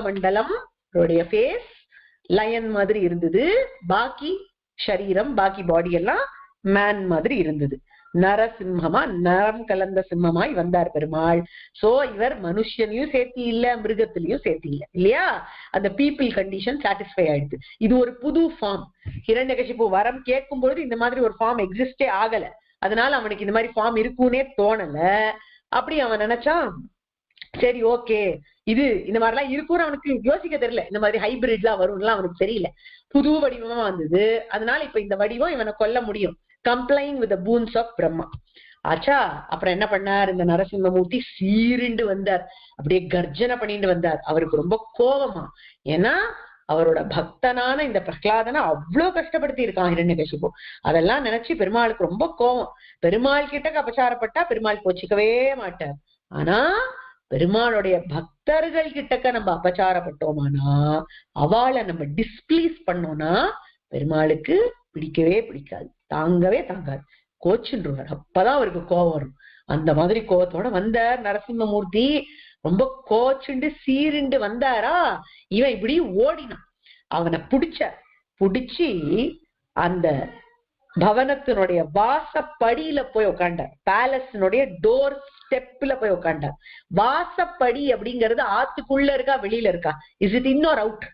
மண்டலம் அவருடைய face line மாதிரி இருந்தது. பாக்கி சரீரம் பாக்கி பாடி எல்லாம் மேன் மாதிரி இருந்தது. நரசிம்மமா நரம் கலந்த சிம்மமாய் வந்தார் பெருமாள். சோ இவர் மனுஷனையும் சேர்த்தி இல்ல மிருகத்திலையும் சேர்த்தி இல்ல. இல்லையா? அந்த பீப்புள் கண்டிஷன் சாட்டிஸ்ஃபை ஆயிடுது. இது ஒரு புது ஃபார்ம் ஹிரண்யகசிப்பு வரம் கேட்கும் பொழுது இந்த மாதிரி ஒரு ஃபார்ம் எக்ஸிஸ்டே ஆகல. அதனால அவனுக்கு இந்த மாதிரி ஃபார்ம் இருக்குன்னே தோணல. அப்படி அவன் நினைச்சான் சரி ஓகே இது இந்த மாதிரிலாம் இருக்கும்னு அவனுக்கு யோசிக்க தெரியல. இந்த மாதிரி ஹைபிரிட்லாம் வரும்லாம் அவனுக்கு தெரியல. புது வடிவமா வந்தது. அதனால இப்ப இந்த வடிவம் இவனை கொல்ல முடியும். Complying with boons of Brahma ஆச்சா? அப்புறம் என்ன பண்ணார்? இந்த நரசிம்மமூர்த்தி சீருண்டு வந்தார். அப்படியே கர்ஜனை பண்ணிட்டு வந்தார். அவருக்கு ரொம்ப கோபமா. ஏன்னா அவரோட பக்தனான இந்த பிரகலாதனை அவ்வளவு கஷ்டப்படுத்தி இருக்கான் இரண்டு இரண்யகசிபு அதெல்லாம் நினைச்சு பெருமாளுக்கு ரொம்ப கோபம். பெருமாள் கிட்ட அபச்சாரப்பட்டா பெருமாள் கோச்சிக்கவே மாட்டார். ஆனா பெருமாளுடைய பக்தர்கள் கிட்டக்க நம்ம அபச்சாரப்பட்டோமானா அவளை நம்ம டிஸ்பிளீஸ் பண்ணோம்னா பெருமாளுக்கு பிடிக்கவே பிடிக்காது. தாங்கவே தாங்காது. கோச்சுன்றுவார். அப்பதான் அவருக்கு கோபம் வரும். அந்த மாதிரி கோபத்தோட வந்தார் நரசிம்மமூர்த்தி. ரொம்ப கோச்சுண்டு சீருண்டு வந்தாரா? இவன் இப்படி ஓடினான். அவனை பிடிச்ச பிடிச்சி அந்த பவனத்தினுடைய வாசப்படியில போய் உட்காண்டார் பேலஸினுடைய டோர் ஸ்டெப்ல போய் உட்காண்டார் வாசப்படி அப்படிங்கிறது ஆத்துக்குள்ள இருக்கா வெளியில இருக்கா? Is it in or out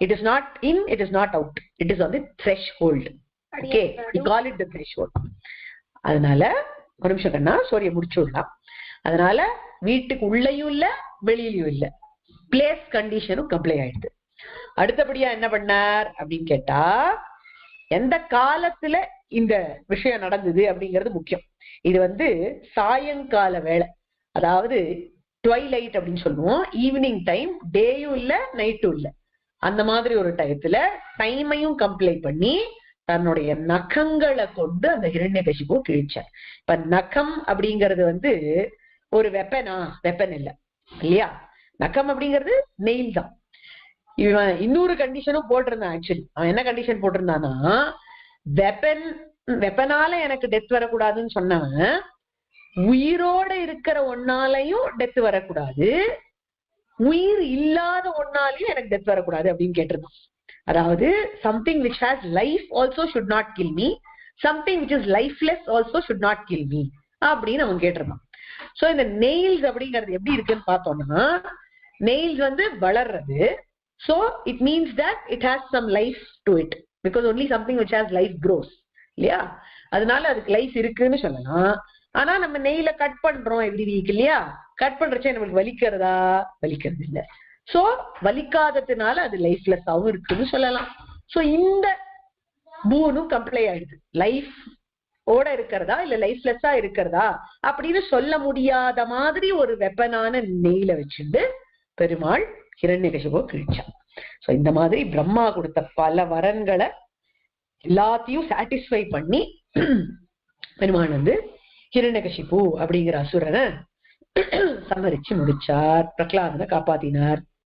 it is not in it is not out it is on the threshold okay call it the threshold அதனால ஒரு நிமிஷம் கண்ணா சோரிய முடிச்சு விடலாம். அதனால வீட்டுக்கு உள்ளயும் இல்ல வெளியிலயும் இல்ல. பிளேஸ் கண்டிஷனும் கம்ப்ளை ஆயிடுது. அடுத்தபடியா என்ன பண்ணார் அப்படின்னு கேட்டா எந்த காலத்துல இந்த விஷயம் நடந்தது அப்படிங்கிறது முக்கியம். இது வந்து சாயங்கால வேலை அதாவது ட்வைலைட் அப்படின்னு சொல்லுவோம். ஈவினிங் டைம் டேயும் இல்ல நைட்டும் இல்ல. அந்த மாதிரி ஒரு டயத்துல டைமையும் கம்ப்ளைண்ட் பண்ணி தன்னுடைய நகங்களை கொண்டு அந்த ஹிரண்யகசிபு கிழிச்சார். இப்ப நகம் அப்படிங்கிறது வந்து ஒரு வெப்பனா வெப்பன் இல்ல. இல்லையா? நகம் அப்படிங்கிறது நெயில் தான். இவன் இன்னொரு கண்டிஷனும் போட்டிருந்தான் ஆக்சுவலி அவன் என்ன கண்டிஷன் போட்டிருந்தானா வெப்பன் வெப்பனால எனக்கு டெத் வரக்கூடாதுன்னு சொன்னவன் உயிரோட இருக்கிற ஒன்னாலையும் டெத் வரக்கூடாது உயிர் இல்லாத ஒன்னாலையும் எனக்கு டெத் வரக்கூடாது அப்படின்னு கேட்டிருந்தான். அதாவது something which has life also should not kill me something which is lifeless also should not kill me அப்படின்னு அவன் கேட்டிருந்தான். சோ இந்த நெயில்ஸ் அப்படிங்கிறது எப்படி இருக்குன்னு பார்த்தோம்னா நெயில்ஸ் வந்து வளர்றது so it means that it has some life to it. Because only something which has life grows. இல்லையா? அதனால அதுக்கு லைஃப் இருக்குன்னு சொல்லலாம் ஆனா நம்ம நெய்ல கட் பண்றோம் எவ்ரி வீக் இல்லையா? கட் பண்றச்சே நம்மளுக்கு வலிக்கிறதா? வலிக்கிறது இல்ல. சோ வலிக்காததுனால அது லைஃப்லெஸ்ஸாவும் இருக்குன்னு சொல்லலாம். சோ இந்த பூனும் கம்ப்ளை ஆயிடுது லைஃப் ஓட இருக்கிறதா? இல்ல லைஃப்லெஸ்ஸா இருக்கிறதா? அப்படின்னு சொல்ல முடியாத மாதிரி ஒரு வெப்பனான நெய்ல வச்சுட்டு பெருமாள் ஹிரண்யகசிபோ கிழிச்சான் ஸோ இந்த மாதிரி பிரம்மா கொடுத்த பல வரன்களை எல்லாத்தையும் சாட்டிஸ்ஃபை பண்ணி பெருமான் வந்து ஹிரண்யகசிபு அப்படிங்கிற அசுரனை சமரிச்சு முடிச்சார் பிரகலாதனை காப்பாத்தினார்.